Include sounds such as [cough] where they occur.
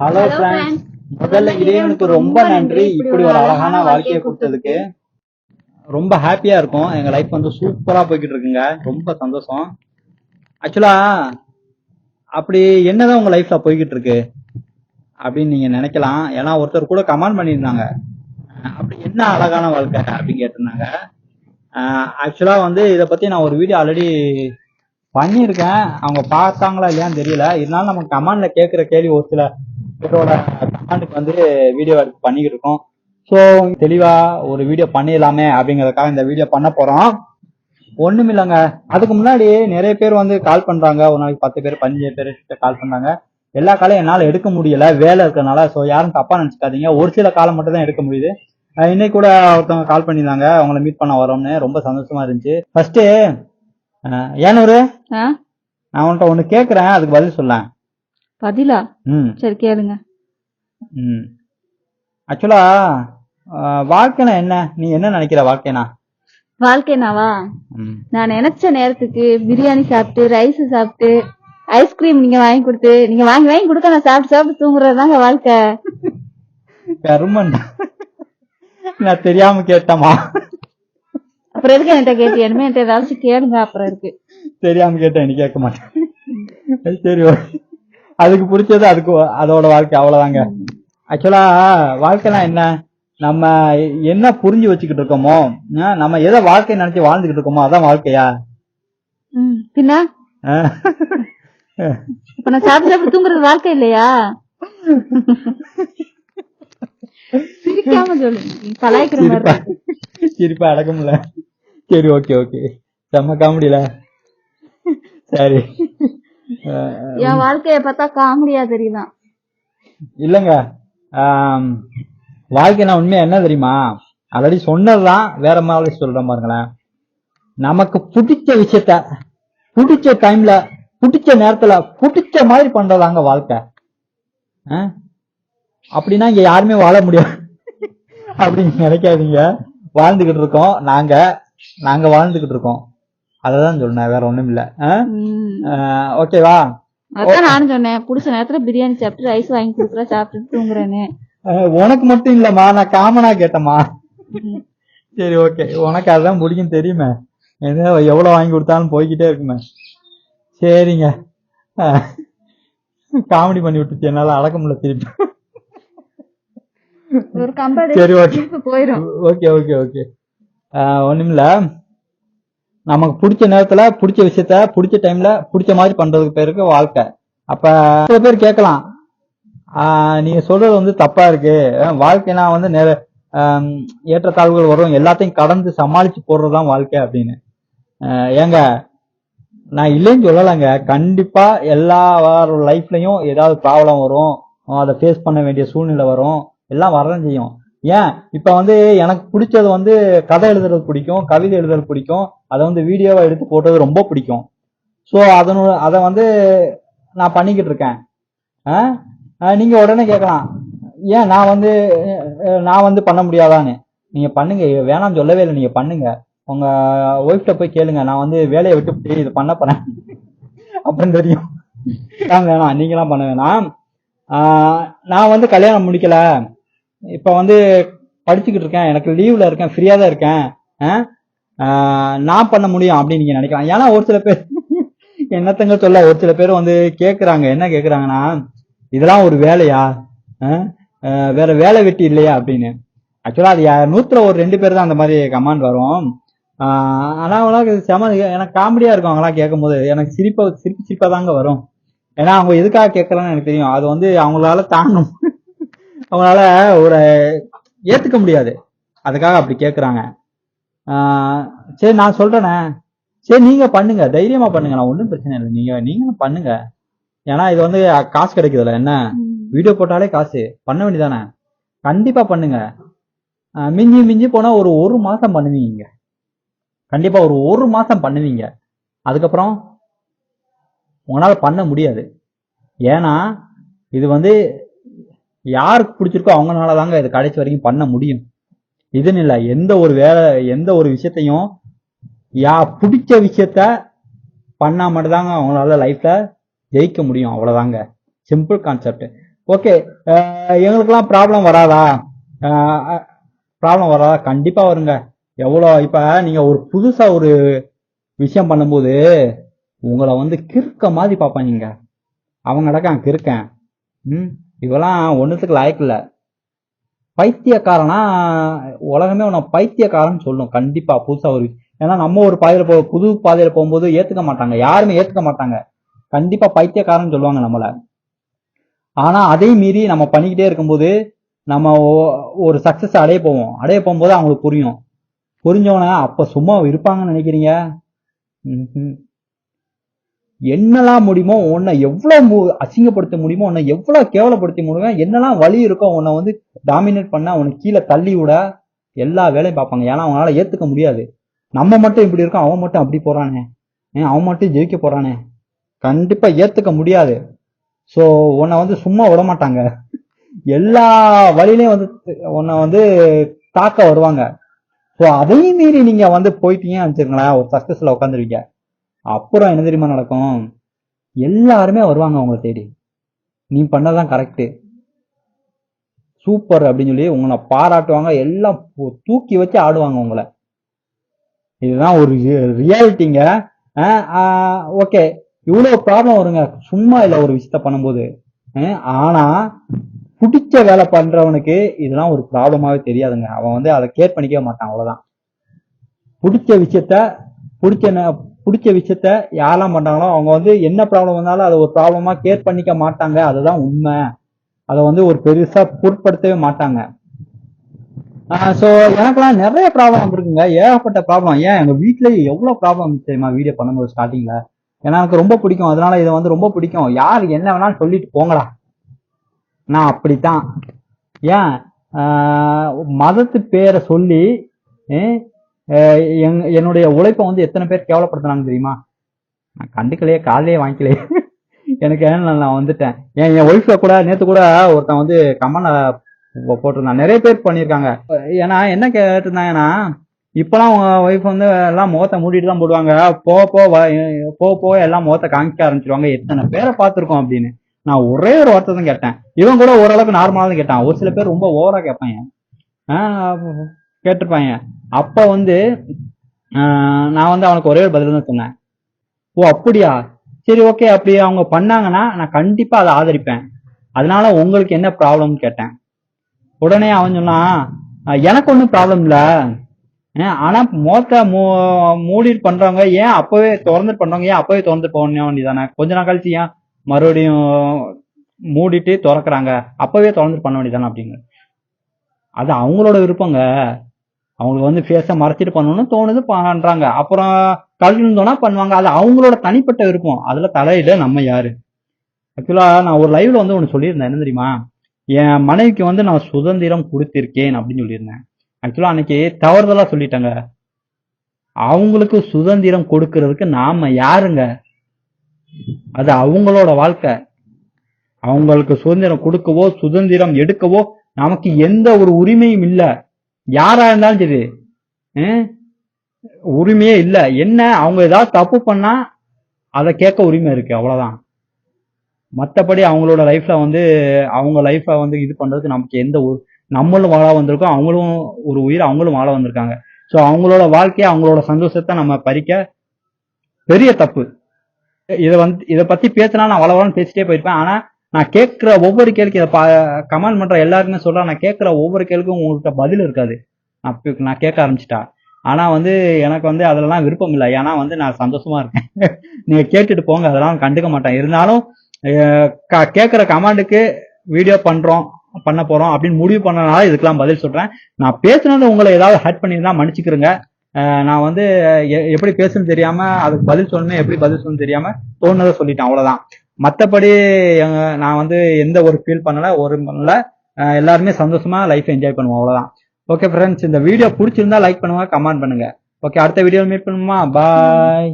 Hello friends. முதல்ல இறைவனுக்கு ரொம்ப நன்றி. இப்படி ஒரு அழகான வாழ்க்கையை கொடுத்ததுக்கு. ரொம்ப ஹாப்பியா இருக்கும். எங்க லைஃப் வந்து சூப்பரா போய்கிட்டு இருக்குங்க. ரொம்ப சந்தோஷம். ஆக்சுவலா அப்படி என்னதான் உங்க லைஃப்ல போய்கிட்டு இருக்கு அப்படின்னு நீங்க நினைக்கலாம். ஏன்னா ஒருத்தர் கூட கமெண்ட் பண்ணியிருந்தாங்க. அப்படி என்ன அழகான வாழ்க்கை அப்படின்னு கேட்டிருந்தாங்க. ஆக்சுவலா வந்து இதை பத்தி நான் ஒரு வீடியோ ஆல்ரெடி பண்ணியிருக்கேன். அவங்க பார்த்தாங்களா இல்லையான்னு தெரியல. இருந்தாலும் நம்ம கமாண்ட்ல கேட்குற கேள்வி ஒரு சில பேரோட கமாண்டுக்கு வந்து வீடியோ எடுத்து பண்ணிக்கிட்டு இருக்கோம். ஸோ தெளிவா ஒரு வீடியோ பண்ணிடலாமே அப்படிங்கிறதுக்காக இந்த வீடியோ பண்ண போறோம். ஒண்ணும் இல்லைங்க. அதுக்கு முன்னாடி நிறைய பேர் வந்து கால் பண்றாங்க. ஒரு நாளைக்கு பத்து பேர் பதினஞ்சு பேர் கால் பண்றாங்க எல்லா காலையும் என்னால் எடுக்க முடியல. வேலை இருக்கறனால ஸோ யாரும் தப்பா நினச்சிக்காதீங்க. ஒரு சில காலம் மட்டும் தான் எடுக்க முடியுது. இன்னைக்கு கூட ஒருத்தவங்க கால் பண்ணியிருந்தாங்க. அவங்கள மீட் பண்ண வரோம்னு. ரொம்ப சந்தோஷமா இருந்துச்சு. ஃபர்ஸ்ட் ஏனூரு நான் உன்கிட்ட ஒண்ணு கேக்குறேன் அதுக்கு பதில் சொல்லேன். பதிலா? ம். சரி கேளுங்க. ம். ஆக்சுவலா வாழ்க்கைனா என்ன? நீ என்ன நினைக்கிற வாழ்க்கைனா? வாழ்க்கைனாவா? நான் நினைச்ச நேரத்துக்கு பிரியாணி சாப்பிட்டு ரைஸ் சாப்பிட்டு ஐஸ்கிரீம் நீங்க வாங்கி கொடுத்து நீங்க வாங்கி வாங்கி கொடுக்க நான் சாப்பிட்டு சாப்பிட்டு தூங்குறதுதாங்க வாழ்க்கை. கருமன் நான் தெரியாம கேட்டமா அப்புறம் எதுக்கு என்கிட்ட கேட்டு இனிமே என்கிட்ட ஏதாச்சும் கேளுங்க அப்புறம் இருக்கு. தெரியாம கேட்டேன் நீ கேட்க மாட்டேன். சரி. அதுக்கு பிடிச்சது அதுக்கு அதோட வாழ்க்கை அவ்வளவுதாங்க. ஆக்சுவலா வாழ்க்கைனா என்ன? நம்ம என்ன புரிஞ்சு வச்சுக்கிட்டு இருக்கோமோ நம்ம எதை வாழ்க்கை நினைச்சு வாழ்ந்துகிட்டு இருக்கோமோ அதான் வாழ்க்கையா? பின்ன. இப்ப நான் சாப்பிட்டு சாப்பிட்டு தூங்குறது வாழ்க்கை இல்லையா? சிரிக்காம சொல்லுங்க நீ கலாய்க்கிற மாதிரி சிரிப்பா இருக்கு. சரி ஓகே ஓகே செம்ம காமெடியில சரி. [laughs] என் வாழ்க்கைய பார்த்தா காமெடியா தெரியுதான் இல்லங்க. வாழ்க்கைனா உண்மையா என்ன தெரியுமா? ஆல்ரெடி சொன்னதுதான் வேற மாதிரி சொல்றேன் பாருங்களேன். நமக்கு பிடிச்ச விஷயத்த பிடிச்ச டைம்ல பிடிச்ச நேரத்துல பிடிச்ச மாதிரி பண்றதாங்க வாழ்க்கை? அப்படின்னா இங்க யாருமே வாழ முடியாது. [laughs] அப்படின்னு நினைக்காதீங்க. வாழ்ந்துகிட்டு இருக்கோம். நாங்க நாங்க வாழ்ந்துகிட்டு இருக்கோம். அததான் சொன்னேன் வேற ஒண்ணும் இல்ல. ஓகேவா அதான் நானும் சொன்னேன் புடிச்ச நேரத்துல பிரியாணி சாப்பிட்டு ரைஸ் வாங்கி கொடுக்குற சாப்பிட்டு தூங்குறேன்னு. உனக்கு மட்டும் இல்லம்மா நான் காமனா கேட்டேம்மா. சரி ஓகே உனக்கு அதான் பிடிக்கும் தெரியுமே. என்ன எவ்வளவு வாங்கி கொடுத்தாலும் போய்கிட்டே இருக்குமே. சரிங்க. காமெடி பண்ணி விட்டுச்சு என்னால அடக்க முடியல திருப்பி. சரி ஓகே போயிரும். ஓகே ஓகே ஓகே ஒன்றும் இல்லை நமக்கு பிடிச்ச நேரத்தில் பிடிச்ச விஷயத்த பிடிச்ச டைமில் பிடிச்ச மாதிரி பண்ணுறதுக்கு பேருக்கு வாழ்க்கை. அப்போ சில பேர் கேட்கலாம். நீங்கள் சொல்கிறது வந்து தப்பாக இருக்குது வாழ்க்கைனா வந்து நேர ஏற்றத்தாழ்வுகள் வரும். எல்லாத்தையும் கடந்து சமாளித்து போடுறது தான் வாழ்க்கை அப்படின்னு. ஏங்க நான் இல்லைன்னு சொல்லலைங்க. கண்டிப்பாக எல்லா லைஃப்லையும் ஏதாவது ப்ராப்ளம் வரும். அதை ஃபேஸ் பண்ண வேண்டிய சூழ்நிலை வரும். எல்லாம் வரதான் செய்யும். ஏன்? இப்ப வந்து எனக்கு பிடிச்சது வந்து கதை எழுதுறது பிடிக்கும் கவிதை எழுதுறது பிடிக்கும். அதை வந்து வீடியோவா எடுத்து போட்டது ரொம்ப பிடிக்கும். ஸோ அதனோட அதை வந்து நான் பண்ணிக்கிட்டு இருக்கேன். ஆ? நீங்க உடனே கேட்கலாம். ஏன் நான் வந்து நான் வந்து பண்ண முடியாதான்னு. நீங்க பண்ணுங்க வேணாம்னு சொல்லவே இல்லை நீங்க பண்ணுங்க. உங்க ஒய்ஃப்ட போய் கேளுங்க நான் வந்து வேலையை விட்டு இது பண்ண போறேன். அப்படின்னு தெரியும். வேணாம் நீங்களாம் பண்ண வேணாம். நான் வந்து கல்யாணம் முடிக்கல. இப்போ வந்து படிச்சுக்கிட்டு இருக்கேன். எனக்கு லீவ்ல இருக்கேன். ஃப்ரீயா தான் இருக்கேன். நான் பண்ண முடியும் அப்படின்னு நீங்க நினைக்கலாம். ஏன்னா ஒரு சில பேர் என்னத்தங்க சொல்ல ஒரு சில பேர் வந்து கேட்குறாங்க என்ன கேட்குறாங்கன்னா இதெல்லாம் ஒரு வேலையா? வேற வேலை வெட்டி இல்லையா? அப்படின்னு. ஆக்சுவலா அது யா- நூத்துல ஒரு ரெண்டு பேர் தான் அந்த மாதிரி கமாண்ட் வரும். ஆனால் ஆனா அவங்களாம் செம எனக்கு காமெடியா இருக்கும் அவங்களாம் கேட்கும் போது எனக்கு சிரிப்பாக சிரிப்பு சிரிப்பா தாங்க வரும். ஏன்னா அவங்க எதுக்காக கேட்கறான்னு எனக்கு தெரியும். அது வந்து அவங்களால தாங்கணும் அவங்களால ஒரு ஏத்துக்க முடியாது. அதுக்காக அப்படி கேக்குறாங்க. ஆஹ் சரி நான் சொல்றேனே. சரி நீங்க பண்ணுங்க. தைரியமா பண்ணுங்க. நான் ஒன்றும் பிரச்சனை இல்லை. நீங்க நீங்களும் பண்ணுங்க. ஏன்னா இது வந்து காசு கிடைக்குதுல்ல என்ன? வீடியோ போட்டாலே காசு. பண்ண வேண்டியதானே? கண்டிப்பா பண்ணுங்க. மிஞ்சி மிஞ்சி போனா ஒரு ஒரு மாசம் பண்ணுவீங்க. கண்டிப்பா ஒரு ஒரு மாசம் பண்ணுவீங்க. அதுக்கப்புறம் உங்களால பண்ண முடியாது. ஏன்னா இது வந்து யாருக்கு பிடிச்சிருக்கோ அவங்கனால தாங்க இது கடைசி வரைக்கும் பண்ண முடியும். இதுன்னு இல்லை எந்த ஒரு வேலை எந்த ஒரு விஷயத்தையும் யா பிடிச்ச விஷயத்த பண்ணால் மட்டும்தாங்க அவங்களால லைஃப்ல ஜெயிக்க முடியும் அவ்வளோதாங்க சிம்பிள் கான்செப்ட் ஓகே எங்களுக்கெல்லாம் ப்ராப்ளம் வராதா? ப்ராப்ளம் வராதா? கண்டிப்பாக வருங்க. எவ்வளோ இப்போ நீங்கள் ஒரு புதுசாக ஒரு விஷயம் பண்ணும்போது உங்களை வந்து கிறுக்க மாதிரி பார்ப்பாங்க அவங்க நடக்கான் கிறுக்கேன். ம்? இவெல்லாம் ஒன்றுத்துக்கு லாய்க்கு இல்ல. பைத்தியக்காரனா உலகமே உன்னை பைத்தியக்காரன் சொல்லும். கண்டிப்பா புதுசா ஒரு ஏன்னா நம்ம ஒரு பாதையில போ புது பாதையில போகும்போது ஏத்துக்க மாட்டாங்க. யாருமே ஏத்துக்க மாட்டாங்க. கண்டிப்பா பைத்தியக்காரன் சொல்லுவாங்க நம்மள. ஆனா அதே மீறி நம்ம பண்ணிக்கிட்டே இருக்கும்போது நம்ம ஒரு சக்சஸ் அடைய போவோம். அடைய போகும்போது அவங்களுக்கு புரியும். புரிஞ்சவன அப்ப சும்மா இருப்பாங்கன்னு நினைக்கிறீங்க? என்னெல்லாம் முடியுமோ உன்னை எவ்வளோ மு- அசிங்கப்படுத்த முடியுமோ உன்னை எவ்வளோ கேவலப்படுத்த முடியுமோ என்னெல்லாம் வழி இருக்கோ உன்னை வந்து டாமினேட் பண்ண உன்னை கீழே தள்ளி விட எல்லா வேலையும் பார்ப்பாங்க. ஏன்னா அவங்களால ஏற்றுக்க முடியாது. நம்ம மட்டும் இப்படி இருக்கோம் அவன் மட்டும் அப்படி போகிறானே அவன் மட்டும் ஜெயிக்க போகிறானே கண்டிப்பாக ஏற்றுக்க முடியாது. ஸோ உன்னை வந்து சும்மா விட மாட்டாங்க. எல்லா வழியிலையும் வந்து உன்னை வந்து தாக்க வருவாங்க. ஸோ அதையும் மீறி நீங்கள் வந்து போயிட்டீங்கன்னு வச்சுக்கோங்களேன் ஒரு சக்ஸஸில் உட்காந்துருவீங்க அப்புறம் என்ன தெரியுமா நடக்கும்? எல்லாருமே வருவாங்க அவங்களை தேடி. நீ பண்ணதான் கரெக்டு சூப்பர் அப்படின்னு சொல்லி உங்களை பாராட்டுவாங்க எல்லாம் தூக்கி வச்சு ஆடுவாங்க உங்களை. இதுதான் ஒரு ரியாலிட்டிங்க ஓகே இவ்வளோ ப்ராப்ளம் வருங்க. சும்மா இல்லை ஒரு விஷயத்த பண்ணும்போது. ஆனா பிடிச்ச வேலை பண்றவனுக்கு இதெல்லாம் ஒரு ப்ராப்ளமாவே தெரியாதுங்க. அவன் வந்து அதை கேர் பண்ணிக்கவே மாட்டான் அவ்வளவுதான். பிடிச்ச விஷயத்த பிடிச்ச ந- பிடிச்ச விஷயத்த யாரெல்லாம் பண்றாங்களோ அவங்க வந்து என்ன ப்ராப்ளம் வந்தாலும் அதை ஒரு ப்ராப்ளமா கேர் பண்ணிக்க மாட்டாங்க. அதுதான் உண்மை. அதை வந்து ஒரு பெருசா பொருட்படுத்தவே மாட்டாங்க. ஸோ எனக்கெல்லாம் நிறைய ப்ராப்ளம் வந்திருக்குங்க. ஏகப்பட்ட ப்ராப்ளம் ஏன்? எங்க வீட்டிலேயே எவ்வளோ ப்ராப்ளம் தெரியுமா வீடியோ பண்ணும்போது ஸ்டார்டிங்ல ஏன்னா எனக்கு ரொம்ப பிடிக்கும். அதனால இதை வந்து ரொம்ப பிடிக்கும். யார் என்ன வேணாலும் சொல்லிட்டு போங்கடா. நான் அப்படித்தான். ஏன்? மதத்து பேரை சொல்லி என்னுடைய உழைப்பை வந்து எத்தனை பேர் கேவலப்படுத்துனாங்க தெரியுமா? நான் கண்டுக்கலையே காலையே வாங்கிக்கலையே. எனக்கு ஏன்னா நான் வந்துட்டேன். ஏன் என் ஒய்ஃபை கூட நேற்று கூட ஒருத்தன் வந்து கமெண்ட்ல போட்டிருந்தான். நிறைய பேர் பண்ணியிருக்காங்க. ஏன்னா என்ன கேட்டிருந்தாங்கன்னா இப்பெல்லாம் உங்க ஒய்ஃப் வந்து எல்லாம் முகத்தை மூடிட்டு தான் போடுவாங்க. போக போக போக போக எல்லாம் முகத்தை காமிக்க ஆரம்பிச்சிருவாங்க. எத்தனை பேரை பார்த்துருக்கோம் அப்படின்னு. நான் ஒரே ஒரு வார்த்தை தான் கேட்டேன். இவன் கூட ஓரளவுக்கு நார்மலாக தான் கேட்டான். ஒரு சில பேர் ரொம்ப ஓவரா கேட்பாங்க கேட்டிருப்பாங்க அப்ப வந்து நான் வந்து அவனுக்கு ஒரே ஒரு பதில் தான் சொன்னேன். ஓ அப்படியா? சரி ஓகே அப்படி அவங்க பண்ணாங்கன்னா நான் கண்டிப்பா அதை ஆதரிப்பேன். அதனால உங்களுக்கு என்ன ப்ராப்ளம்னு கேட்டேன். உடனே அவன் சொன்னான் எனக்கு ஒன்றும் ப்ராப்ளம் இல்ல. ஆனா மோத்த மூ மூடிட்டு பண்றவங்க ஏன் அப்பவே திறந்துட்டு பண்றவங்க ஏன் அப்பவே திறந்து போக வேண்டியதானே கொஞ்ச நாள் கழிச்சு ஏன் மறுபடியும் மூடிட்டு திறக்கறாங்க? அப்பவே திறந்துட்டு பண்ண வேண்டியதானே அப்படிங்க. அது அவங்களோட விருப்பங்க. அவங்களுக்கு வந்து ஃபேஸை மறைச்சிட்டு பண்ணணும்னு தோணுது பண்றாங்க. அப்புறம் கழட்டின்னு தோணா பண்ணுவாங்க. அது அவங்களோட தனிப்பட்ட விருப்பம். அதுல தலையில நம்ம யாரு? ஆக்சுவலா நான் ஒரு லைவ்ல வந்து ஒன்று சொல்லியிருந்தேன். என்ன தெரியுமா? என் மனைவிக்கு வந்து நான் சுதந்திரம் கொடுத்திருக்கேன் அப்படின்னு சொல்லியிருந்தேன். ஆக்சுவலா அன்னைக்கு தவறுதலா சொல்லிட்டாங்க. அவங்களுக்கு சுதந்திரம் கொடுக்கறதுக்கு நாம யாருங்க? அது அவங்களோட வாழ்க்கை. அவங்களுக்கு சுதந்திரம் கொடுக்கவோ சுதந்திரம் எடுக்கவோ நமக்கு எந்த ஒரு உரிமையும் இல்லை. யாரா இருந்தாலும் சரி உரிமையே இல்லை. என்ன அவங்க ஏதாவது தப்பு பண்ணா அதை கேட்க உரிமை இருக்கு அவ்வளவுதான். மற்றபடி அவங்களோட லைஃப்ல வந்து அவங்க லைஃப்பை வந்து இது பண்றதுக்கு நமக்கு எந்த ஒரு நம்மளும் வாழ வந்திருக்கோம் அவங்களும் ஒரு உயிர் அவங்களும் வாழ வந்திருக்காங்க. ஸோ அவங்களோட வாழ்க்கையை அவங்களோட சந்தோஷத்தை நம்ம பறிக்க பெரிய தப்பு. இதை வந்து இதை பத்தி பேசினா நான் வளவளன்னு பேசிட்டே போயிருப்பேன். ஆனா நான் கேட்குற ஒவ்வொரு கேள்விக்கு இதை கமெண்ட் பண்ற எல்லாருக்குமே சொல்றேன். நான் கேட்குற ஒவ்வொரு கேள்விக்கும் உங்கள்கிட்ட பதில் இருக்காது. நான் நான் கேட்க ஆரம்பிச்சிட்டா. ஆனா வந்து எனக்கு வந்து அதெல்லாம் விருப்பம் இல்லை. ஏன்னா வந்து நான் சந்தோஷமா இருக்கேன். [laughs] நீங்க கேட்டுட்டு போங்க. அதெல்லாம் கண்டுக்க மாட்டேன். இருந்தாலும் கேட்குற க- கமாண்டுக்கு வீடியோ பண்றோம் பண்ண போறோம் அப்படின்னு முடிவு பண்ணனால இதுக்கெல்லாம் பதில் சொல்றேன். நான் பேசுனது உங்களை ஏதாவது ஹர்ட் பண்ணியிருந்தா மன்னிச்சுக்கிறேங்க நான் வந்து எ- எப்படி பேசுன்னு தெரியாம அதுக்கு பதில் சொன்னேன் எப்படி பதில் சொல்லணும்னு தெரியாம தோணுனதை சொல்லிட்டேன். அவ்வளவுதான். மற்றபடி நான் வந்து எந்த ஒரு ஃபீல் பண்ணல ஒரு பண்ணல. எல்லாருமே சந்தோஷமா லைஃப் என்ஜாய் பண்ணுவோம் அவ்வளோதான் ஓகே ஃப்ரெண்ட்ஸ் இந்த வீடியோ பிடிச்சிருந்தா லைக் பண்ணுங்க கமெண்ட் பண்ணுங்க. ஓகே அடுத்த வீடியோ மீட் பண்ணுமா பாய்